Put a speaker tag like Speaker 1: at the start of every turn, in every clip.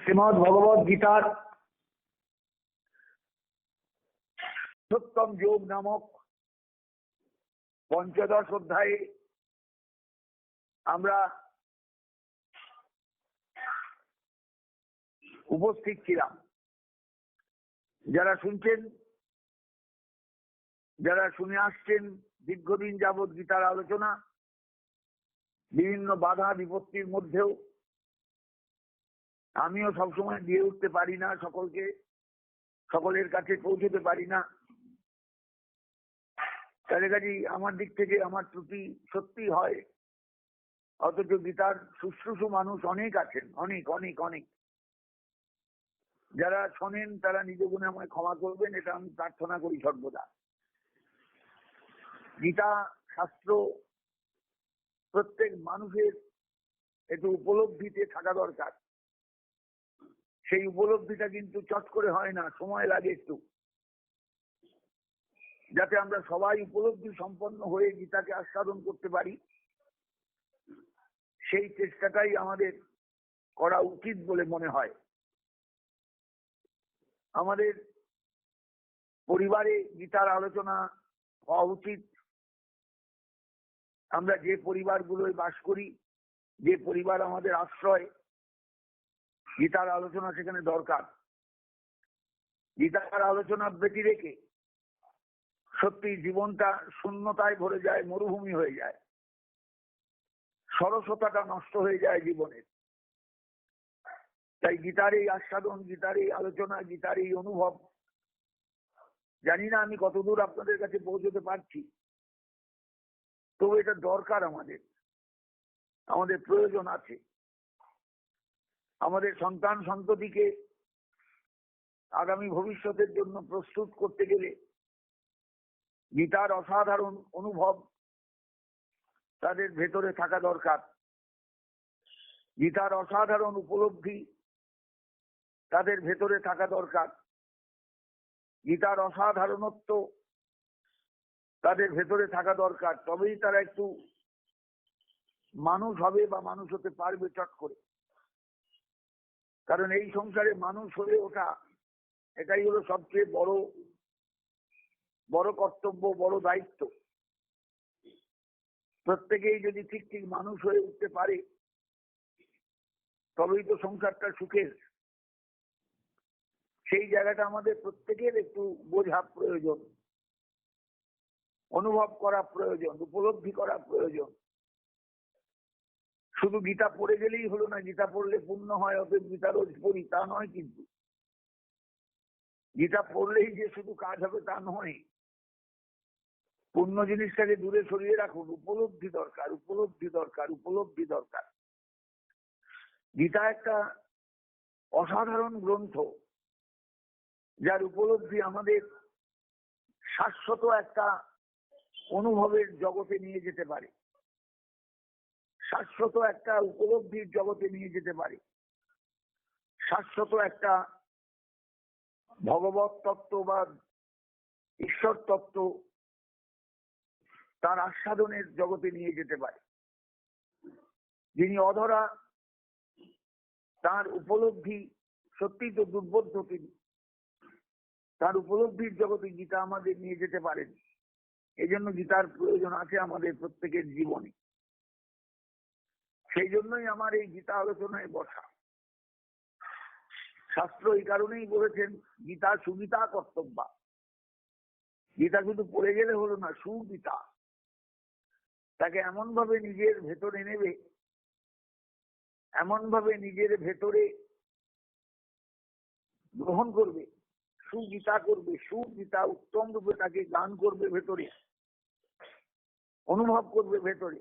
Speaker 1: শ্রীমদ ভগবত গীতার সত্যম যোগ নামক পঞ্চদশ অধ্যায়ে আমরা উপস্থিত ছিলাম। যারা শুনছেন, যারা শুনে আসছেন দীর্ঘদিন যাবৎ গীতার আলোচনা, বিভিন্ন বাধা বিপত্তির মধ্যেও আমিও সবসময় দিয়ে উঠতে পারি না সকলকে, সকলের কাছে পৌঁছতে পারি না। তাদের কাছে আমার দিক থেকে আমার ত্রুটি সত্যি হয়। অথচ গীতার শুশ্রূষু মানুষ অনেক আছেন, অনেক অনেক অনেক। যারা শোনেন তারা নিজ গুণে আমায় ক্ষমা করবেন, এটা আমি প্রার্থনা করি সর্বদা। গীতা শাস্ত্র প্রত্যেক মানুষের একটু উপলব্ধিতে থাকা দরকার। সেই উপলব্ধিটা কিন্তু চট করে হয় না, সময় লাগে একটু। যাতে আমরা সবাই উপলব্ধি সম্পন্ন হয়ে গীতাকে আস্বাদন করতে পারি। সেই চেষ্টাটাই আমাদের করা উচিত বলে মনে হয়। আমাদের পরিবারে গীতার আলোচনা হওয়া উচিত। আমরা যে পরিবারগুলোয় বাস করি, যে পরিবার আমাদের আশ্রয় গীতার আলোচনা সেখানে দরকার। গীতার আলোচনা বেটি রেখে সত্যি জীবনটা শূন্যতায় ভরে যায়, মরুভূমি হয়ে যায়। সরসতাটা নষ্ট হয়ে যায় জীবনের। তাই গীতার এই আস্বাদন, গীতার এই আলোচনা, গীতার এই অনুভব, জানি না আমি কতদূর আপনাদের কাছে পৌঁছতে পারছি, তবু এটা দরকার আমাদের। আমাদের প্রয়োজন আছে। আমাদের সন্তান সন্ততিকে আগামী ভবিষ্যতের জন্য প্রস্তুত করতে গেলে গীতার অসাধারণ অনুভব তাদের ভেতরে থাকা দরকার। গীতার অসাধারণ উপলব্ধি তাদের ভেতরে থাকা দরকার। গীতার অসাধারণত্ব তাদের ভেতরে থাকা দরকার। তবেই তারা একটু মানুষ হবে বা মানুষ হতে পারবে চট করে। কারণ এই সংসারে মানুষ হয়ে ওঠা, এটাই হলো সবচেয়ে বড় বড় কর্তব্য, বড় দায়িত্ব। প্রত্যেকেই যদি ঠিক ঠিক মানুষ হয়ে উঠতে পারে, তবেই তো সংসারটা সুখের। সেই জায়গাটা আমাদের প্রত্যেকের একটু বোঝা প্রয়োজন, অনুভব করা প্রয়োজন, উপলব্ধি করা প্রয়োজন। শুধু গীতা পড়ে গেলেই হলো না, গীতা পড়লে পূর্ণ হয়, অতএব গীতা রোজ পড়ি, তা নয় কিন্তু। গীতা পড়লেই যে শুধু কাজ হবে তা নয়। পূর্ণ জিনিসটাকে দূরে সরিয়ে রাখুন, উপলব্ধি দরকার উপলব্ধি দরকার উপলব্ধি দরকার। গীতা একটা অসাধারণ গ্রন্থ, যার উপলব্ধি আমাদের শাশ্বত একটা অনুভবের জগতে নিয়ে যেতে পারে। শাশ্বত একটা উপলব্ধির জগতে নিয়ে যেতে পারে। শাশ্বত একটা ভগবত তত্ত্ব বা ঈশ্বর তত্ত্ব তার আস্বাদনের জগতে নিয়ে যেতে পারে। যিনি অধরা তার উপলব্ধি সত্যি তো দুর্বোধ্য তিনি। তার উপলব্ধির জগতে গীতা আমাদের নিয়ে যেতে পারেন। এই জন্য গীতার প্রয়োজন আছে আমাদের প্রত্যেকের জীবনে। সেই জন্যই আমার এই গীতা আলোচনায় বসা। শাস্ত্র এই কারণেই বলেছেন, গীতা সুগীতা কর্তব্য। গীতা শুধু পড়ে গেলে হলো না, সুগীতা। তাকে এমন ভাবে নিজের ভেতরে নেবে এমন ভাবে নিজের ভেতরে গ্রহণ করবে, সুগীতা করবে, সুগীতা উত্তম রূপে তাকে গান করবে ভেতরে, অনুভব করবে ভেতরে।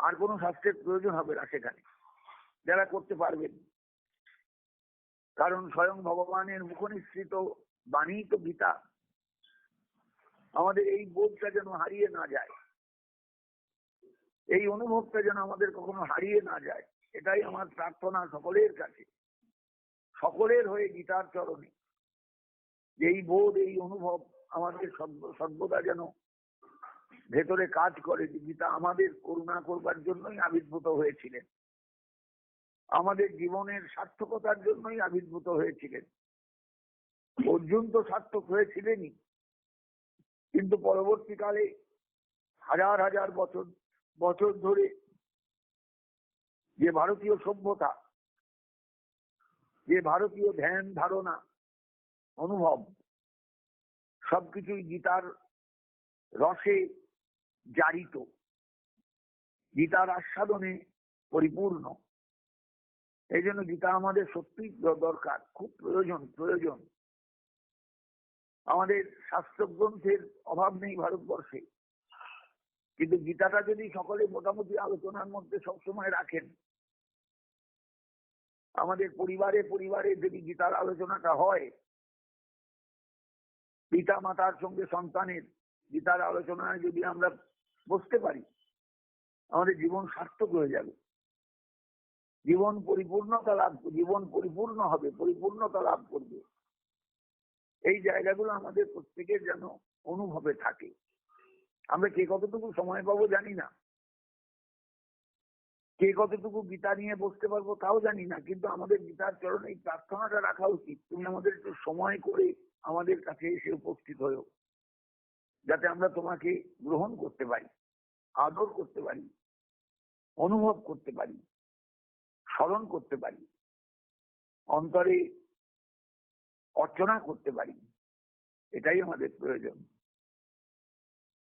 Speaker 1: আর কোনো শাস্ত্রের প্রয়োজন হবে না সেখানে। যারা করতে পারবেন। কারণ স্বয়ং ভগবানের মুখনিসৃত বাণী তো গীতা আমাদের এই বোধটা যেন হারিয়ে না যায়। এই অনুভবটা যেন আমাদের কখনো হারিয়ে না যায়। এটাই আমার প্রার্থনা সকলের কাছে। সকলের হয়ে গীতার চরণে। এই বোধ, এই অনুভব আমাদের সর্বদা যেন ভেতরে কাজ করে যে গীতা আমাদের করুণা করবার জন্যই আবির্ভূত হয়েছিলেন। আমাদের জীবনের সার্থকতার জন্যই আবির্ভূত হয়েছিলেন। অর্জুন তো সার্থক হয়েছিলেনই। কিন্তু পরবর্তীকালে হাজার হাজার বছর বছর ধরে যে ভারতীয় সভ্যতা, যে ভারতীয় ধ্যান ধারণা, অনুভব, সবকিছুই গীতার রসে জারিত। গীতার আস্বাদনে পরিপূর্ণ। এই জন্য গীতা আমাদের সত্যি দরকার, খুব প্রয়োজন প্রয়োজন। আমাদের শাস্ত্র গ্রন্থের অভাব নেই ভারতবর্ষে। কিন্তু গীতাটা যদি সকলে মোটামুটি আলোচনার মধ্যে সবসময় রাখেন, আমাদের পরিবারে পরিবারে যদি গীতার আলোচনাটা হয় পিতা মাতার সঙ্গে সন্তানের গীতার আলোচনায় যদি আমরা বসতে পারি, আমাদের জীবন সার্থক হয়ে যাবে। জীবন পরিপূর্ণতা লাভ, জীবন পরিপূর্ণ হবে, পরিপূর্ণতা লাভ করবে। এই জায়গাগুলো আমাদের প্রত্যেকের যেন অনুভবে থাকে। আমরা কে কতটুকু সময় পাবো জানি না। কে কতটুকু গীতা নিয়ে বসতে পারব তাও জানি না, কিন্তু আমাদের গীতার চরণে এই প্রার্থনাটা রাখা উচিত। তুমি আমাদের একটু সময় করে আমাদের কাছে এসে উপস্থিত হয়েও যাতে আমরা তোমাকে গ্রহণ করতে পারি, আদর করতে পারি, অনুভব করতে পারি, স্মরণ করতে পারি, অন্তরে অর্চনা করতে পারি, এটাই আমাদের প্রয়োজন।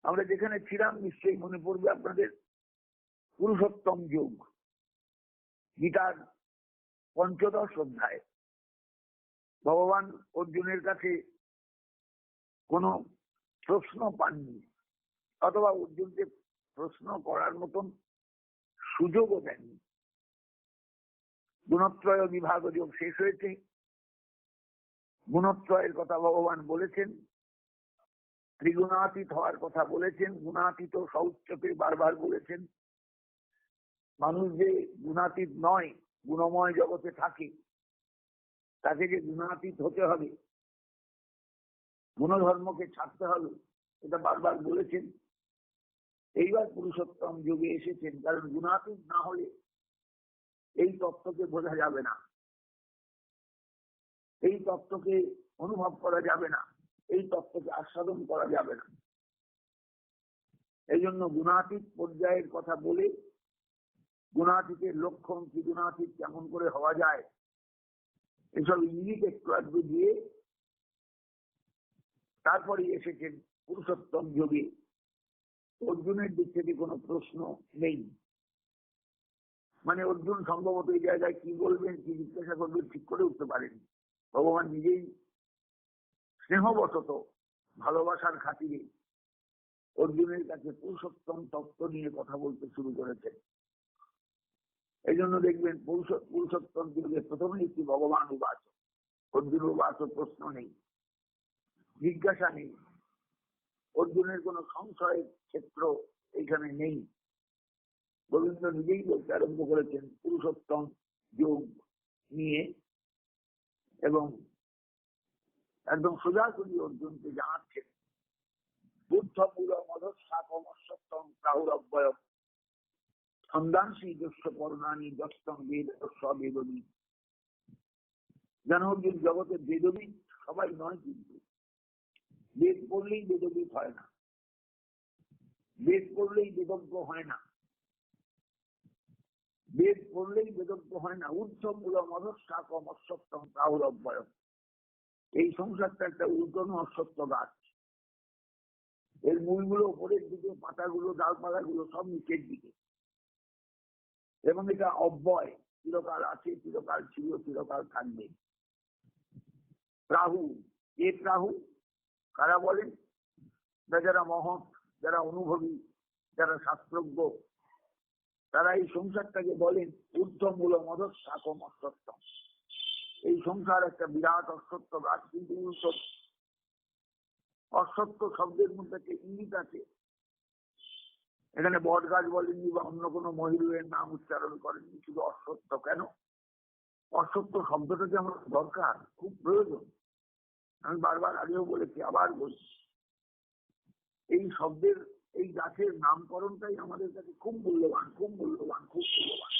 Speaker 1: আমরা যেখানে ছিলাম, নিশ্চয়ই মনে পড়বে আপনাদের পুরুষোত্তম যুগ, গীতার পঞ্চদশ অধ্যায়। ভগবান অর্জুনের কাছে কোনো প্রশ্ন পাননি। অথবা অর্জুনকে প্রশ্ন করার মতন সুযোগও দেননি। গুণত্রয় বিভাগ যোগ শেষ হয়েছে। গুণত্রয়ের কথা ভগবান বলেছেন। ত্রিগুণাতীত হওয়ার কথা বলেছেন। গুণাতীত সৌচ্চকে বারবার বলেছেন। মানুষ যে গুণাতীত নয়, গুণময় জগতে থাকে, তাকে যে গুণাতীত হতে হবে গুণধর্মকে ছাড়তে হবে, এটা বারবার বলেছেন। এইবার পুরুষোত্তম যুগে এসেছেন, কারণ গুণাতীত না হলে এই তত্ত্বকে বোঝা যাবে না। এই তত্ত্বকে অনুভব করা যাবে না, এই তত্ত্বকে আস্বাদন করা যাবে না। এই জন্য গুণাতীত পর্যায়ের কথা বলে গুণাতীতের লক্ষণ কি, গুণাতীত কেমন করে হওয়া যায়, এসব ইঙ্গিত একটু একটু দিয়ে তারপরে এসেছেন পুরুষোত্তম যোগে। অর্জুনের দিক থেকে কোনো প্রশ্ন নেই। মানে অর্জুন সম্ভবত এই জায়গায় কি বলবেন, কি জিজ্ঞাসা করবেন, ঠিক করে উঠতে পারেন ভগবান নিজেই স্নেহবশত ভালোবাসার খাতিরে অর্জুনের কাছে পুরুষোত্তম তত্ত্ব নিয়ে কথা বলতে শুরু করেছেন। এই জন্য দেখবেন পুরুষ, পুরুষোত্তম যুগে প্রথমে একটি ভগবান উবাচ অর্জুন উবাচ প্রশ্ন নেই। জিজ্ঞাসা নেই। অর্জুনের কোন সংশয়ের ক্ষেত্র এখানে নেই। গোবিন্দ নিজেই বলতে আরম্ভ করেছেন, পুরুষোত্তম যোগ নিয়ে এবং একদম সোজাসুজি অর্জুনকে জানাচ্ছেন বুদ্ধ পুর রাহুর অব্যয় ছন্দাংশী যস্য পর্ণানি দস্তম বেদ বেদবী যেন অর্জুন, জগতের বেদবিদ সবাই নয় কিন্তু। বেদ পড়লেই বেদবিদ হয় না। বেদ পড়লেই বেদজ্ঞ হয় না। বেদ পড়লেই বেদজ্ঞ হয় না। উৎসব মূলম অধস্থাকম অশ্বত্তম রাহুর অব্যয় এই সংসারটা একটা উল্টনো অশ্বত্থ গাছ। এর মূলগুলো উপরের দিকে, পাতাগুলো, ডালপালাগুলো সব নিচের দিকে। এবং এটা অব্যয়। চিরকাল আছে, চিরকাল ছিল, চিরকাল থাকবে। রাহু এ রাহু কারা বলেন যারা মহৎ, যারা অনুভবী, যারা শাস্ত্রজ্ঞ, তারা এই সংসারটাকে বলেন ঊর্ধ্বমূল মদত সাকম অশ্বত্থ এই সংসার একটা বিরাট অশ্বত্থ গাছ কিন্তু অশ্বত্থ শব্দের মধ্যে একটা ইঙ্গিত আছে। এখানে বট গাছ বলেননি বা অন্য কোনো মহিলের নাম উচ্চারণ করেননি, শুধু অশ্বত্থ। কেন? অশ্বত্থ শব্দটা যে আমার দরকার, খুব প্রয়োজন। আমি বারবার আগেও বলেছি, আবার বলছি। এই শব্দের, এই গাছের নামকরণটাই আমাদের কাছে খুব মূল্যবান খুব মূল্যবান খুব মূল্যবান।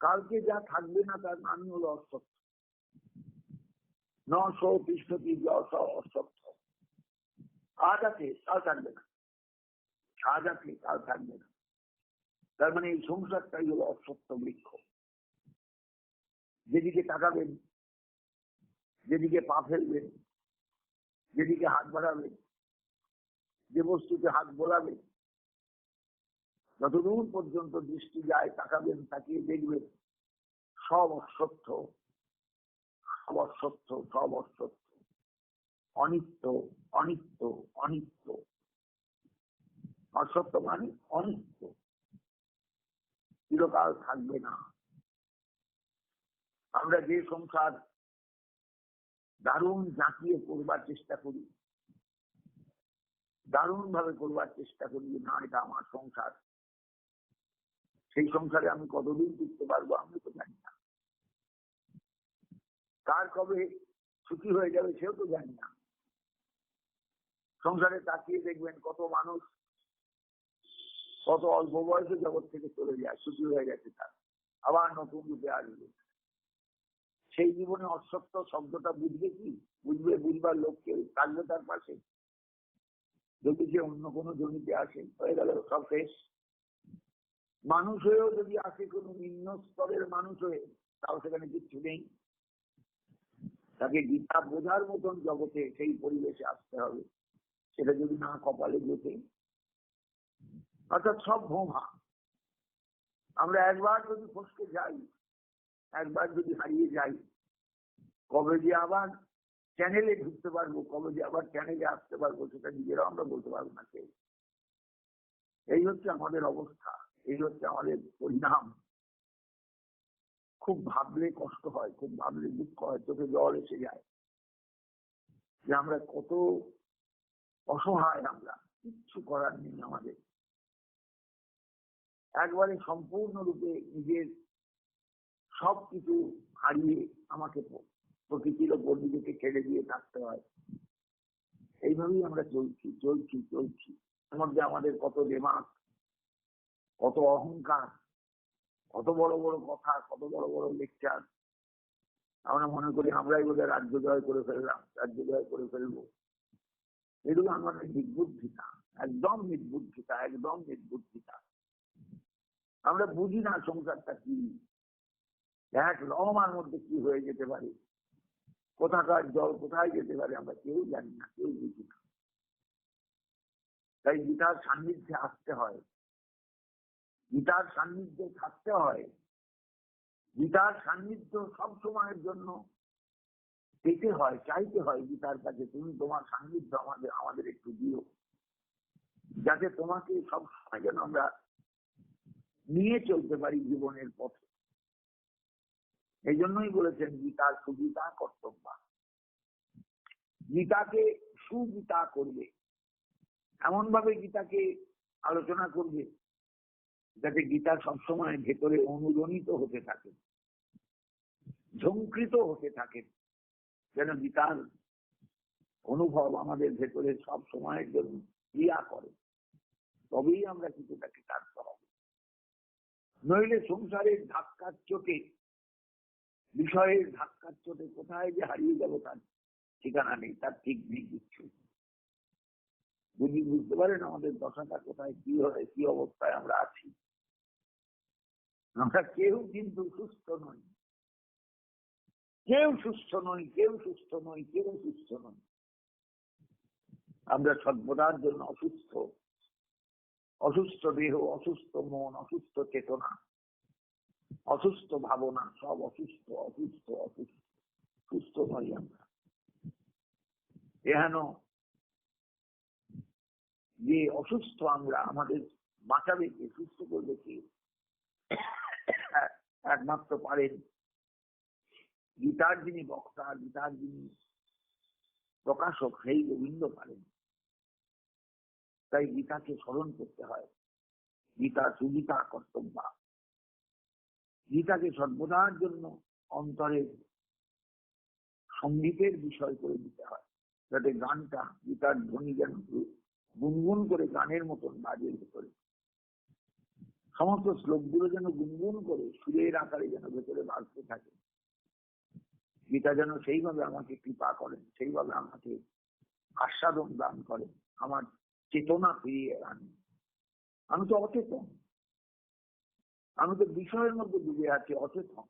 Speaker 1: কালকে যা থাকবে না তার নামই হলো অসত্য নশো তিষ্ঠতি যশ অসত্য আজ আছে কাল থাকবে না। আজ আছে কাল থাকবে না। তার মানে এই সংসারটাই হলো অসত্য বৃক্ষ। যেদিকে তাকাবেন যেদিকে পা ফেলবেন যেদিকে হাত বাড়াবেন যে বস্তুতে হাত বোলাবেন যতদূর পর্যন্ত দৃষ্টি যায় তাকাবেন, তাকিয়ে দেখবেন সব অসত্য সব অসত্য সব অসত্য। অনিত্য অনিত্য অনিত্য। অসত্য মানে অনিত্য। চিরকাল থাকবে না। আমরা যে সংসার দারুণ জাঁকিয়ে করবার চেষ্টা করি। দারুণ ভাবে করবার চেষ্টা করি না, এটা আমার সংসার। সেই সংসারে আমি কতদিন টিকতে পারব আমি তো জানি না। কার কবে ছুটি হয়ে যাবে সেও তো জানি না। সংসারে তাকিয়ে দেখবেন কত মানুষ কত অল্প বয়সে জগৎ থেকে চলে যায়, ছুটি হয়ে গেছে তার। আবার নতুন রূপে আসবে। সেই জীবনে অসত্য শব্দটা বুঝবে কি? বুঝবে বুঝবার লোক কেউ? থাকবে তার পাশে। যদি সে অন্য কোনো জমিতে আসে, হয়ে গেল, সব শেষ। মানুষ হয়েও যদি আসে কোনো নিম্ন স্তরের মানুষ হয়ে, তাও সেখানে কিচ্ছু নেই। তাকে গীতা বোঝার মতন জগতে সেই পরিবেশে আসতে হবে। সেটা যদি না কপালে জোটে। অর্থাৎ সব ভোমা। আমরা একবার যদি ফসকে যাই একবার যদি হারিয়ে যাই কবে যে আবার চ্যানেলে ঢুকতে পারব কবে যে আবার চ্যানেলে আসতে পারব, সেটা নিজেরাও আমরা বলতে পারব না কেউ। এই হচ্ছে আমাদের অবস্থা, এই হচ্ছে আমাদের পরিণাম। খুব ভাবলে কষ্ট হয়, খুব ভাবলে দুঃখ হয়, চোখে জল এসে যায়। যে আমরা কত অসহায় আমরা, কিচ্ছু করার নেই আমাদের। একবারে সম্পূর্ণরূপে নিজের সবকিছু হারিয়ে আমাকে প্রকৃতির ওপর নিজেকে ছেড়ে দিয়ে থাকতে হয়। এইভাবেই আমরা চলছি চলছি চলছি। এর মধ্যে আমাদের কত দেমাগ কত অহংকার, কত বড় বড় কথা, কত বড় বড় লেকচার আমরা মনে করি আমরাই বোধহয় রাজ্য জয় করে ফেললাম, রাজ্য জয় করে ফেলব। এগুলো আমাদের নির্বুদ্ধিতা, একদম নির্বুদ্ধিতা একদম নির্বুদ্ধিতা। আমরা বুঝি না সংসারটা কি। এক লমার মধ্যে কি হয়ে যেতে পারে? কোথাকার জল কোথায় যেতে পারে? আমরা কেউ জানি না, কেউ বুঝি না। তাই গীতার সান্নিধ্যে আসতে হয়। গীতার সান্নিধ্যে থাকতে হয়। গীতার সান্নিধ্য সব সময়ের জন্য পেতে হয়, চাইতে হয় গীতার কাছে, তুমি তোমার সান্নিধ্য আমাদের আমাদের একটু দিও। যাতে তোমাকে সব সময় যেন আমরা নিয়ে চলতে পারি জীবনের পথে। এই জন্যই বলেছেন গীতার সুগীতা কর্তব্য। গীতাকে সুগীতা করবে। এমন ভাবে গীতাকে আলোচনা করবে যাতে গীতা সবসময় ভেতরে অনুরণিত হতে থাকে, ঝঙ্কৃত হতে থাকে, যেন গীতার অনুভব আমাদের ভেতরে সব সময়ের জন্য ক্রিয়া করে। তবেই আমরা কিছুটাকে কাটতে হবে নইলে সংসারের ধাক্কার চোটে বিষয়ের ধাক্কার চোটে কোথায় যে হারিয়ে যাব তার ঠিকানা নেই, তার ঠিক নেই কিচ্ছু। বুঝি বুঝতে পারেন আমাদের দশাটা কোথায়, কি হয়, কি অবস্থায় আমরা আছি। আমরা কেউ কিন্তু সুস্থ নই। কেউ সুস্থ নই, কেউ সুস্থ নই, কেউ সুস্থ নই। আমরা সর্বদার জন্য অসুস্থ। অসুস্থ দেহ, অসুস্থ মন, অসুস্থ চেতনা। অসুস্থ ভাবনা, সব অসুস্থ অসুস্থ অসুস্থ, সুস্থ নই আমরা। এহেন যে অসুস্থ আমরা, আমাদের বাঁচাবে কে, সুস্থ করবে কে? একমাত্র পারেন গীতার যিনি বক্তা, গীতার যিনি প্রকাশক, সেই গোবিন্দ পারেন। তাই গীতাকে স্মরণ করতে হয়। গীতা সুগীতা কর্তব্য। গীতাকে সর্বদার জন্য অন্তরের সঙ্গীতের বিষয় করে দিতে হয়। যাতে গানটা গীতার ধ্বনি যেন গুনগুন করে গানের মতন বাজে ভেতরে। সমস্ত শ্লোকগুলো যেন গুনগুন করে সুরের আকারে যেন ভেতরে বাড়তে থাকে। গীতা যেন সেইভাবে আমাকে কৃপা করেন, সেইভাবে আমাকে আস্বাদন দান করেন, আমার চেতনা ফিরিয়ে আনেন। আমি তো অচেতন। আমি তো বিষয়ের মধ্যে ডুবে আছি অচেতন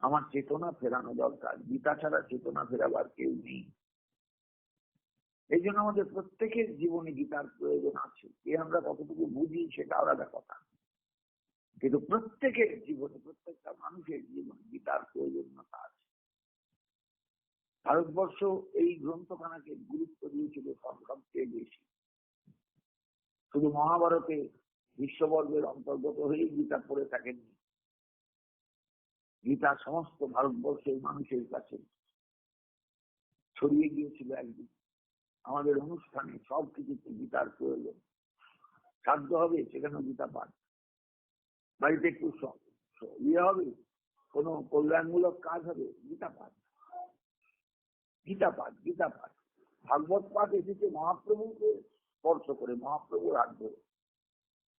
Speaker 1: আমার চেতনা ফেরানো দরকার। গীতা ছাড়া চেতনা ফেরাবার কেউ নেই। এই জন্য আমাদের প্রত্যেকের জীবনে গীতার প্রয়োজন আছে। এ আমরা কতটুকু বুঝি সেটা আলাদা কথা। কিন্তু প্রত্যেকের জীবনে, প্রত্যেকটা মানুষের জীবনে গীতার প্রয়োজনীয়তা আছে। ভারতবর্ষ এই গ্রন্থখানাকে গুরুত্ব দিয়েছিল সব, সবচেয়ে বেশি। শুধু মহাভারতে বিশ্ববর্গের অন্তর্গত হয়ে গীতা পড়ে থাকেননি। গীতা সমস্ত ভারতবর্ষের মানুষের কাছে ছড়িয়ে গিয়েছিল একদিন। আমাদের অনুষ্ঠানে সব কিছুতে গীতার প্রয়োজন। সাধ্য হবে সেখানে গীতা পাঠ। বাড়িতে একটু ইয়ে হবে, কোনো কল্যাণমূলক কাজ হবে, গীতা পাঠ। গীতা পাঠ গীতা পাঠ। ভাগবত পাঠ এসেছে মহাপ্রভুকে স্পর্শ করে, মহাপ্রভুর হাত ধরে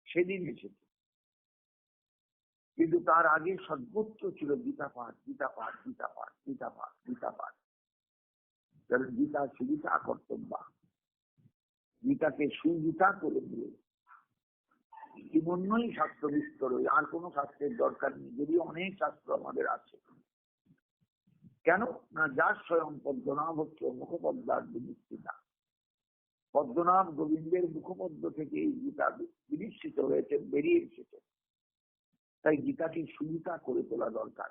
Speaker 1: সেদিন এসেছে। কিন্তু তার আগে সর্বোচ্চ ছিল গীতা পাঠ গীতা পাঠ গীতা পাঠ গীতা পাঠ গীতা পাঠ। কারণ গীতা সুগীতা কর্তব্য। গীতাকে সুগীতা করে দিয়ে জীবন্যই শাস্ত্র বিস্তর আর কোনো শাস্ত্রের দরকার নেই যদি অনেক শাস্ত্র আমাদের আছে। কেন? না, যার স্বয়ং পদ্মনাভ হচ্ছে মুখপদ্মার বিনিশ্চিতা পদ্মনাভ গোবিন্দের মুখপদ্ম থেকে এই গীতা বিনিশ্চিত হয়েছে, বেরিয়ে এসেছে। তাই গীতাকে সুগীতা করে তোলা দরকার।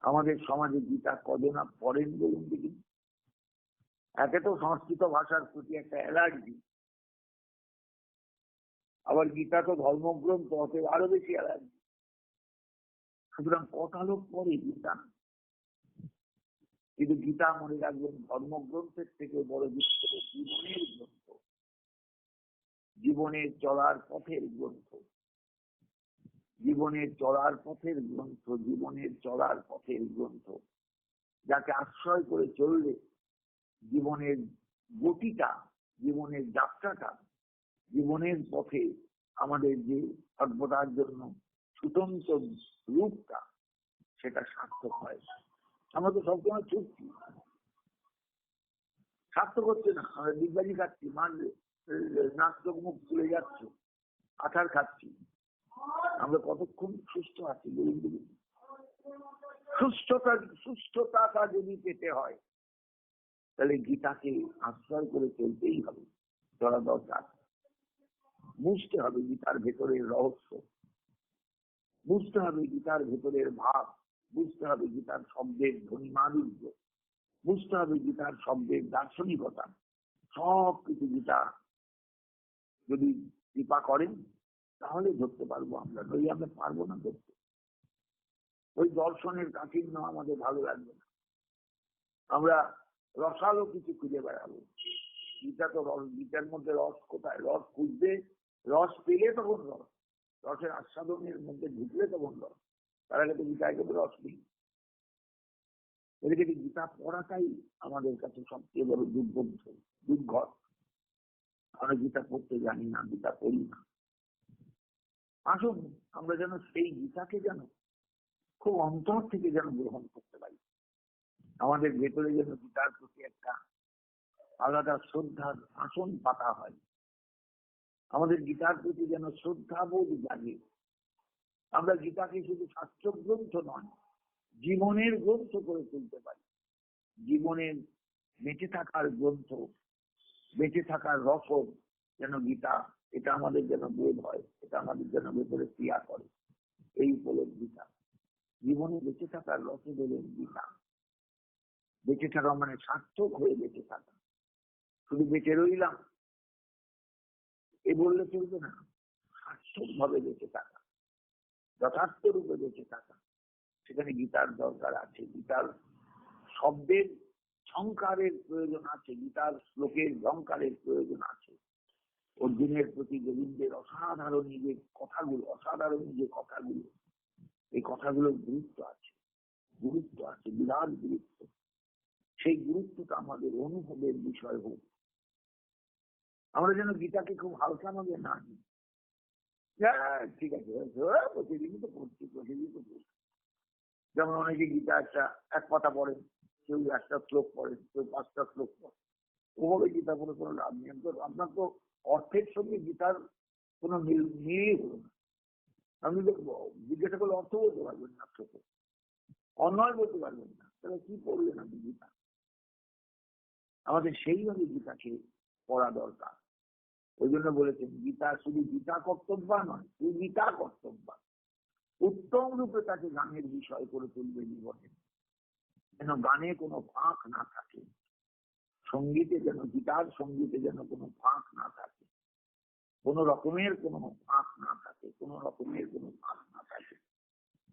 Speaker 1: আমাদের সমাজে গীতা কজনা পড়েন বলুন দেখি। একে তো সংস্কৃত ভাষার প্রতি একটা অ্যালার্জি। আবার গীতা তো ধর্মগ্রন্থ, অতএব আরও বেশি অ্যালার্জি। সুতরাং কটা লোক পড়ে গীতা? কিন্তু গীতা মনে রাখবেন, ধর্মগ্রন্থের থেকে বড় বিস্তর জীবনের গ্রন্থ। জীবনের চলার পথের গ্রন্থ। জীবনের চলার পথের গ্রন্থ, জীবনের চলার পথের গ্রন্থ। যাকে আশ্রয় করে চললে জীবনের গতিটা, জীবনের যাত্রাটা, জীবনের পথে আমাদের যে সর্বদার জন্য সুতন্ত্র রূপটা, সেটা সার্থক হয়। আমরা তো সবসময় ছুটছি সার্থক হচ্ছে না। আমরা ডিগবাজি খাচ্ছি মারলে নাক মুখ তুলে যাচ্ছে, আঠার খাচ্ছি। আমরা কতক্ষণ সুস্থ আছি বলুন বলুন সুস্থতা সুস্থতাটা যদি পেতে হয়, তাহলে গীতাকে আশ্রয় করে চলতেই হবে। চলা দরকার বুঝতে হবে গীতার ভেতরের রহস্য। বুঝতে হবে গীতার ভেতরের ভাব। বুঝতে হবে গীতার শব্দের ধ্বনি মাধুর্য বুঝতে হবে গীতার শব্দের দার্শনিকতা সব কিছু গীতা যদি কৃপা করেন, তাহলে ধরতে পারব আমরা। নই আমরা পারব না ধরতে। ওই দর্শনের কাঠিন্য আমাদের ভালো লাগবে না। আমরা রসালো কিছু খুঁজে বেড়াবো। গীতা তো রস, গীতার মধ্যে রস কোথায়? রস খুঁজবে, রস পেলে তখন রস। রসের আস্বাদনের মধ্যে ঢুকলে তখন রস। তার আগে তো গীতা একেবারে রস এদিকে গীতা পড়াটাই আমাদের কাছে সবচেয়ে বড় দুর্বোধ্য, দুর্ঘট। আমরা গীতা পড়তে জানি না, গীতা পড়ি না। আসুন আমরা যেন সেই গীতাকে যেন খুব অন্তর থেকে যেন গ্রহণ করতে পারি। আমাদের ভেতরে যেন গীতার প্রতি একটা আলাদা শ্রদ্ধার আসন পাতা হয়। আমাদের গীতার প্রতি যেন শ্রদ্ধাবোধ জাগে। আমরা গীতাকে শুধু শাস্ত্র গ্রন্থ নয় জীবনের গ্রন্থ করে তুলতে পারি। জীবনের বেঁচে থাকার গ্রন্থ, বেঁচে থাকার রসদ যেন গীতা, এটা আমাদের যেন বোধ হয়, এটা আমাদের যেন ভেতরে ক্রিয়া করে। এই উপলব্ধিটা জীবনে বেঁচে থাকার রসদ হলেন গীতা। বেঁচে থাকা মানে সার্থক হয়ে বেঁচে থাকা। শুধু বেঁচে রইলাম, এ বললে চলবে না। সার্থক ভাবে বেঁচে থাকা। যথার্থ রূপে বেঁচে থাকা। সেখানে গীতার দরকার আছে, গীতার শব্দের সংকারের প্রয়োজন আছে, গীতার শ্লোকের ঝঙ্কারের প্রয়োজন আছে। অর্জুনের প্রতি গোবিন্দের অসাধারণ যে কথাগুলো, অসাধারণ যে কথাগুলো, এই কথাগুলোর গুরুত্ব আছে গুরুত্ব আছে, বিরাট গুরুত্ব। সেই গুরুত্বটা আমাদের অনুভবের বিষয় হোক। আমরা যেন গীতাকে খুব হালকা ভাবে না নিই। হ্যাঁ ঠিক আছে। প্রতিদিনই তো পড়ছি প্রতিদিনই তো পড়ছি যেমন অনেকে গীতা একটা, এক পাতা পড়ে কেউ একটা শ্লোক পড়ে কেউ পাঁচটা শ্লোক পড়ে ওভাবে গীতা পড়ে কোনো লাভ নেই। আপনার তো অর্থের সঙ্গে গীতার কোনো মিল, মিলই হলো না। আপনি তো জিজ্ঞাসা করলে অর্থ বলতে পারবেন না আপনাকে অন্যয় বলতে পারবেন না। তাহলে কি পড়লেন আপনি গীতা? আমাদের সেইভাবে গীতাকে পড়া দরকার। ওই জন্য বলেছেন গীতা শুধু গীতা কর্তব্য নয় শুধু গীতা কর্তব্য। উত্তম রূপে তাকে গানের বিষয় করে তুলবে জীবনে। যেন গানে কোনো ফাঁক না থাকে, সঙ্গীতে যেন, গীতার সঙ্গীতে যেন কোনো ফাঁক না থাকে, কোন রকমের কোনো ফাঁক না থাকে, কোন রকমের কোনো ফাঁক না থাকে।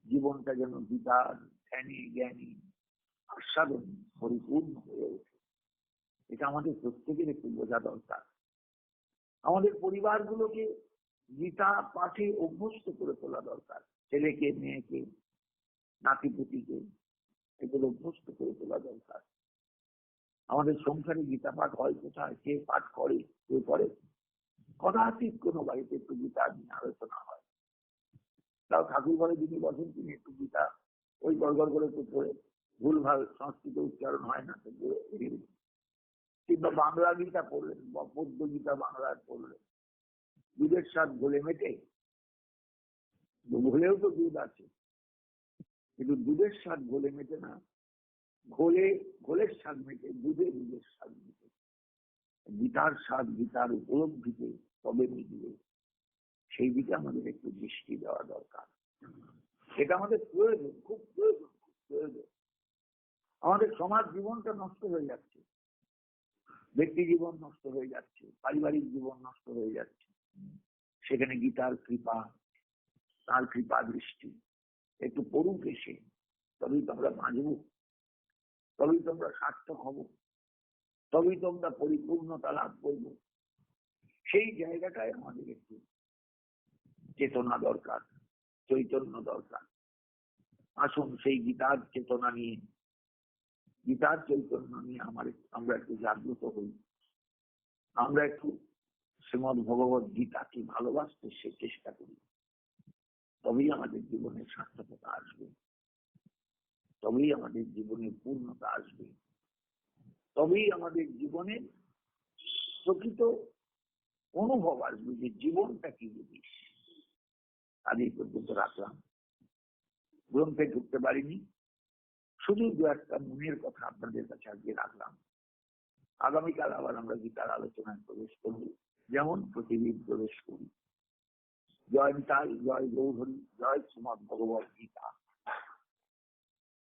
Speaker 1: জীবনটা যেন গীতার ধ্যানে, জ্ঞানী, আস্বাদন পরিপূর্ণ হয়ে ওঠে। এটা আমাদের প্রত্যেকের একটু বোঝা দরকার। আমাদের পরিবারগুলোকে গীতা পাঠে অভ্যস্ত করে তোলা দরকার। ছেলেকে, মেয়েকে, নাতিপুতিকে এগুলো অভ্যস্ত করে তোলা দরকার। আমাদের সংসারে গীতা পাঠ হয় কোথায়? কে পাঠ করে? কে করে? কদাচিৎ কোনো বাড়িতে একটু গীতা নিয়ে আলোচনা হয়। তাও ঠাকুর ঘরে যিনি বসেন, তিনি একটু গীতা ওই গড়গড় করে একটু পড়ে। ভুলভাল সংস্কৃত উচ্চারণ হয় না। কিংবা বাংলা গীতা পড়লেন, বা পদ্য গীতা বাংলায় পড়লেন। দুধের স্বাদ ঘোলে মেটে? ঘোলেও তো দুধ আছে। কিন্তু দুধের স্বাদ ঘোলে মেটে না। ঘোলে ঘোলের স্বাদ মেটে, দুধে দুধের স্বাদ মেটে। গীতার স্বাদ গীতার উপলব্ধিতে তবে মিটবে। সেই দিকে আমাদের একটু দৃষ্টি দেওয়া দরকার। এটা আমাদের প্রয়োজন, খুব প্রয়োজন খুব প্রয়োজন। আমাদের সমাজ জীবনটা নষ্ট হয়ে যাচ্ছে। ব্যক্তি জীবন নষ্ট হয়ে যাচ্ছে, পারিবারিক জীবন নষ্ট হয়ে যাচ্ছে। সেখানে গীতার কৃপা, তার কৃপা দৃষ্টি। একটু পড়ুক এসে, তবেই তোমরা বাঁচব, তবেই তোমরা সার্থক হব, তবেই তোমরা পরিপূর্ণতা লাভ করব। সেই জায়গাটায় আমাদের একটু চেতনা দরকার, চৈতন্য দরকার। আসুন সেই গীতার চেতনা নিয়ে গীতার চৈতন্য নিয়ে আমার আমরা একটু জাগ্রত হই। আমরা একটু শ্রীমদ ভগবত গীতাকে ভালোবাসতে সে চেষ্টা করি। তবেই আমাদের জীবনে সার্থকতা আসবে। তবেই আমাদের জীবনে পূর্ণতা আসবে। তবেই আমাদের জীবনে প্রকৃত অনুভব আসবে যে জীবনটা কি জিনিস। আজ এই পর্যন্ত রাখলাম। গ্রন্থে ঢুকতে পারিনি। শুধু দু একটা মনের কথা আপনাদের কাছে আজকে রাখলাম। আগামীকাল আবার আমরা গীতার আলোচনায় প্রবেশ করব, যেমন প্রতিদিন প্রবেশ করি। জয় নিতাই জয় গৌধরী, জয় শ্রীমদ ভগবত গীতা।